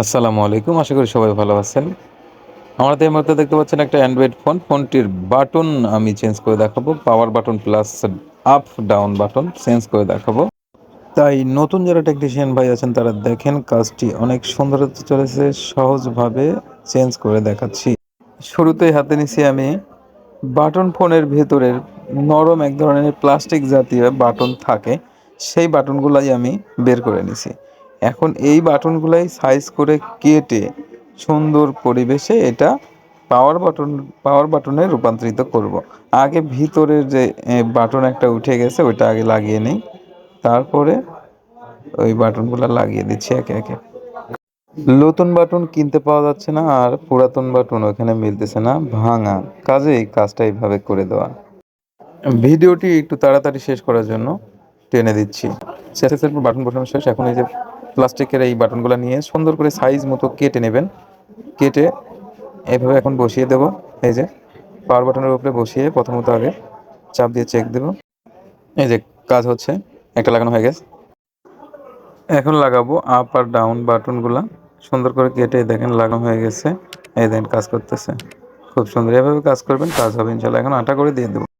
আসসালামু আলাইকুম, আশা করি সবাই ভালো আছেন। আমাদের এই মধ্যে দেখতে পাচ্ছেন একটা অ্যান্ড্রয়েড ফোন ফোনটির বাটন আমি চেঞ্জ করে দেখাবো। Power button plus up down button change করে দেখাবো। তাই নতুন যারা টেকনিশিয়ান ভাই আছেন, তারা দেখেন কাজটি অনেক সুন্দর হতে চলেছে, সহজভাবে চেঞ্জ করে দেখাচ্ছি। শুরুতেই হাতে নিছি আমি বাটন ফোনের ভেতরের নরম এক ধরনের প্লাস্টিক জাতীয় বাটন থাকে। সেই বাটনগুলাই আমি বের করে নিছি। এখন এই বাটনগুলাই সাইজ করে কেটে সুন্দর পরিবেশে এটা পাওয়ার বাটন পাওয়ার বাটনে রূপান্তরিত করব। আগে ভিতরের যে বাটন একটা উঠে গেছে, ওইটা আগে লাগিয়ে নিই। তারপরে ওই বাটনগুলো লাগিয়ে দিচ্ছি একে একে। নতুন বাটন কিনতে পাওয়া যাচ্ছে না, আর পুরাতন বাটন ওখানে মিলতেছে না, ভাঙা। কাজে এই কাজটা এইভাবে করে দেওয়া। ভিডিওটি একটু তাড়াতাড়ি শেষ করার জন্য টেনে দিচ্ছি। বাটন বসানো শেষ, এখন এই যে প্লাস্টিকের এই বাটনগুলো নিয়ে সুন্দর করে সাইজ মতো কেটে নেবেন। কেটে এভাবে এখন বসিয়ে দেব। এই যে পাওয়ার বাটনের উপরে বসিয়ে প্রথমত আগে চাপ দিয়ে চেক দেব। এই যে কাজ হচ্ছে, একটা লাগানো হয়ে গেছে। এখন লাগাবো আপ আর ডাউন বাটনগুলো। সুন্দর করে কেটে দেখেন লাগানো হয়ে গেছে। এই দেখেন কাজ করতেছে। খুব সুন্দর। এভাবে কাজ করবেন, কাজ হবে ইনশাল্লাহ। এখন আটা করে দিয়ে দেবো।